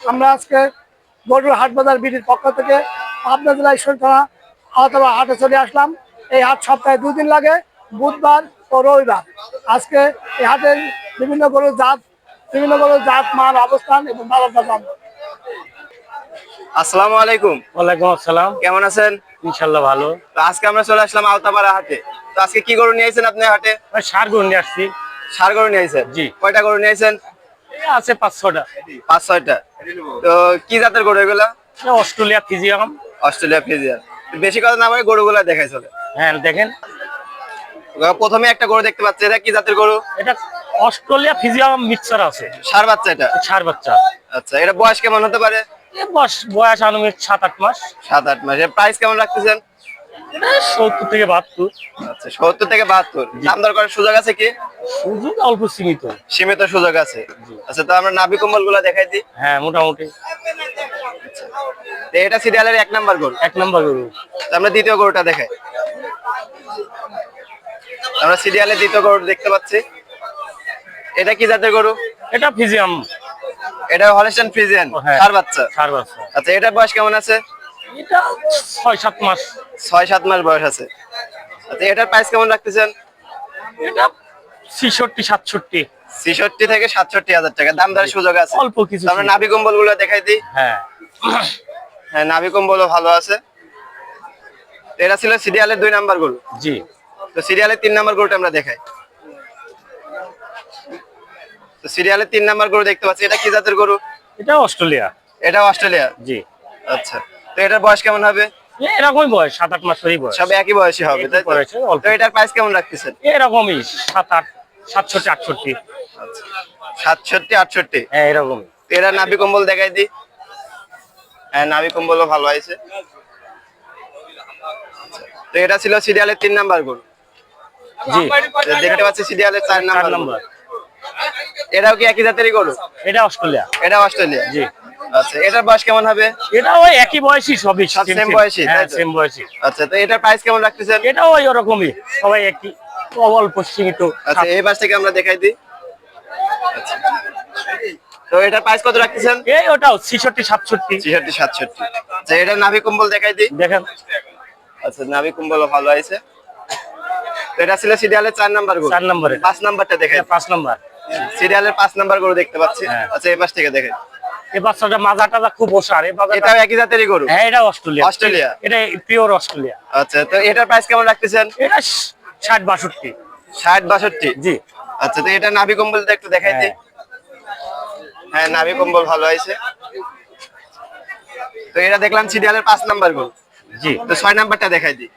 আমরা আজকে গরুর হাট বাজার বিডির পক্ষ থেকে পাবনা জেলা ঈশ্বর থানা আওতাবা হাটে চলে আসলাম। এই হাট সপ্তাহে দুদিন লাগে বুধবার ও রবিবার। আজকে এই হাটের বিভিন্ন গরুর জাত বিভিন্ন গরুর জাত মান অবস্থান এবং বাজার দাম আসসালামু আলাইকুম। ওয়ালাইকুম আসসালাম। কেমন আছেন? ইনশাল্লাহ ভালো। তো আজকে আমরা চলে আসলাম আওতাপাড়া হাটে। তো আজকে কি গরু নিয়ে আইছেন আপনি হাটে? সার গরু নিয়ে আসছি। সার গরু নিয়ে আইছেন। জি। কয়টা গরু নিয়ে আইছেন? আছে পাঁচ ছটা পাঁচ ছয়টা। তো কি জাতের গরু এগুলা? অস্ট্রেলিয়া ফিজিয়াম। অস্ট্রেলিয়া ফিজিয়ান বেশি কথা না বলে গরুগুলা দেখাই চলে। হ্যাঁ দেখেন। প্রথমে একটা গরু দেখতে পাচ্ছি। এটা কি জাতের গরু? এটা অস্ট্রেলিয়া ফিজিয়াম মিক্সার আছে। সার বাচ্চা এটা? সার বাচ্চা। আচ্ছা এটা বয়স কেমন হতে পারে? বয়স বয়স আনুমিক সাত আট মাস। সাত আট মাস। এর প্রাইস কেমন রাখতেছেন? সত্তর থেকে বাহাত্তর। আচ্ছা সত্তর থেকে বাহাত্তর। দাম দর করার সুযোগ আছে কি? সুযোগ অল্প সীমিত। সীমিত সুযোগ আছে। আচ্ছা তো আমরা নাভি কম্বলগুলা দেখাই দিই। হ্যাঁ মোটামুটি। এটা সিরিয়ালের এক নাম্বার গরু। এক নম্বর গরু। আমরা দ্বিতীয় গরুটা দেখাই। আমরা সিরিয়ালে দ্বিতীয় গরু দেখতে পাচ্ছি। এটা কি জাতের গরু? এটা ফিজিয়াম। এটা হলেস্টান ফ্রিজিয়ান হ্যাঁ। সার বাচ্চা। সার বাচ্চা। আচ্ছা এটার বয়স কেমন আছে? এটা ছয় সাত মাস। ছয় সাত মাস বয়স আছে। আচ্ছা এটার প্রাইস কেমন রাখতেছেন? এটা ছিষট্টি সাতষট্টি। ছিষট্টি থেকে সাতষট্টি হাজার টাকা। দাম দরের সুযোগ আছে। অল্প কিছু তো নাভি কম্বলগুলো দেখাই দিই। হ্যাঁ। হ্যাঁ নাভি কম্বলও ভালো আছে। এটা ছিল সিরিয়ালের দুই নাম্বার গরু জি। তো সিরিয়ালের তিন নাম্বার গরুটা আমরা দেখাই। তো সিরিয়ালের তিন নাম্বার গরু দেখতে পাচ্ছি। এটা কি জাতের গরু? এটা অস্ট্রেলিয়া। এটা অস্ট্রেলিয়া? জি। আচ্ছা। তো এটার বয়স কেমন হবে? এরকমই বয়স সাত আট মাসেরই বয়স। সব একই বয়সী হবে তো? এটার প্রাইস কেমন রাখতেছেন? এরকমই সাত আট সাতষট্টি আটষট্টি। সাতষট্টি আটষট্টি? হ্যাঁ এরকমই। এরা নাভি কম্বল দেখাই দি হ্যাঁ নাভি কম্বলও ভালো আছে তো এটা ছিল সিরিয়ালের তিন নাম্বার গরু। জি। দেখতে পাচ্ছি সিরিয়ালের চার নম্বর। এটাও কি একই জাতেরই গরু? এটা অস্ট্রেলিয়া। এটা অস্ট্রেলিয়া। জি। আচ্ছা এটার বয়স কেমন হবে? এটা ওই একই বয়সী সবই same। বয়সী, হ্যাঁ? সেম বয়সী। আচ্ছা তো এটার প্রাইস কেমন রাখতেছেন? এটা ওই ওরকমই সবাই একই অল্প সীমিত আচ্ছা এই থেকে আমরা দেখাই দিই। আচ্ছা। তো এটার প্রাইস কত রাখতেছেন? এই ওটাও ছিষট্টি সাতষট্টি। ছিষট্টি সাতষট্টি। আচ্ছা এটার নাভি কম্বল দেখাই দিই। দেখেন। আচ্ছা নাভি কম্বলও ভালো আছে তো এটা ছিল সিরিয়ালের চার নাম্বার গরু। চার নম্বরে পাঁচ নাম্বারটা দেখাই এটা পাঁচ নম্বর। সিরিয়ালের পাঁচ নাম্বার গরু দেখতে পাচ্ছি। হ্যাঁ। আচ্ছা এই পাশ থেকে দেখেন এই বাচ্চাটা মাজা টাজা খুব ওষার এই এটাও একই জাতেরই গরু? হ্যাঁ এটা অস্ট্রেলিয়া। অস্ট্রেলিয়া। এটা পিওর অস্ট্রেলিয়া। আচ্ছা তো এটার প্রাইস কেমন রাখতেছেন? এটা ষাট বাষট্টি। ষাট বাষট্টি? জি। আচ্ছা তো এটা নাভি কম্বলটা একটু দেখাই দিই। হ্যাঁ। নাভি কম্বল ভালো আছে তো এটা দেখলাম সিরিয়ালের পাঁচ নাম্বার গরু। জি। তো ছয় নাম্বারটা দেখাই দিই।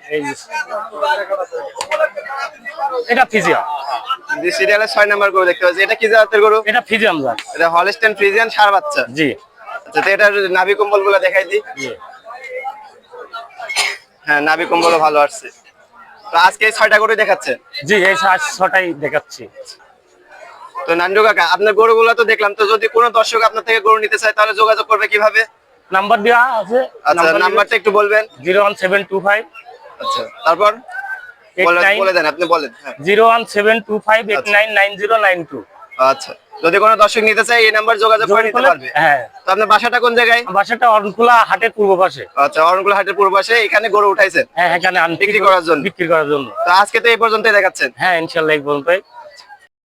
এটা ফিজিয়াম যে সিরিয়ালের ছয় নাম্বার গরু দেখতে পাচ্ছি এটা কি জাতের গরু? এটা ফিজিয়াম জাত। এটা হলস্টেন ফ্রিজিয়ান সার বাচ্চা। জি। আচ্ছা তো এটার নাভি কম্বলগুলো দেখাই দিই। জি। হ্যাঁ নাভি কম্বলও ভালো আসছে। তো আজকে এই ছয়টা গরু দেখাচ্ছে? জি এই ছ- ছটাই দেখাচ্ছি। তো নান্ডু কাকা আপনার গরুগুলো তো দেখলাম তো যদি কোনো দর্শক আপনার থেকে গরু নিতে চায় তাহলে যোগাযোগ করবে কীভাবে? নাম্বার দেওয়া আছে। আচ্ছা নাম্বারটা একটু বলবেন। Zero one seven two five. আচ্ছা তারপর? বলে দেন আপনি বলেন হ্যাঁ। Zero one seven two five eight nine nine zero nine two. আচ্ছা। যদি কোনো দর্শক নিতে চায় এই নাম্বার যোগাযোগ করে নিতে পারবে। হ্যাঁ। তো আপনার বাসাটা কোন জায়গায়? বাসাটা অরণকুলা হাটের পূর্ব পাশে। আচ্ছা অরণকুলা হাটের পূর্ব পাশে। এখানে গরু উঠাইছেন? হ্যাঁ এখানে বিক্রি করার জন্য? বিক্রি করার জন্য। তো আজকে তো এই পর্যন্তই দেখাচ্ছেন। হ্যাঁ ইনশাল্লাহ এই পর্যন্তই।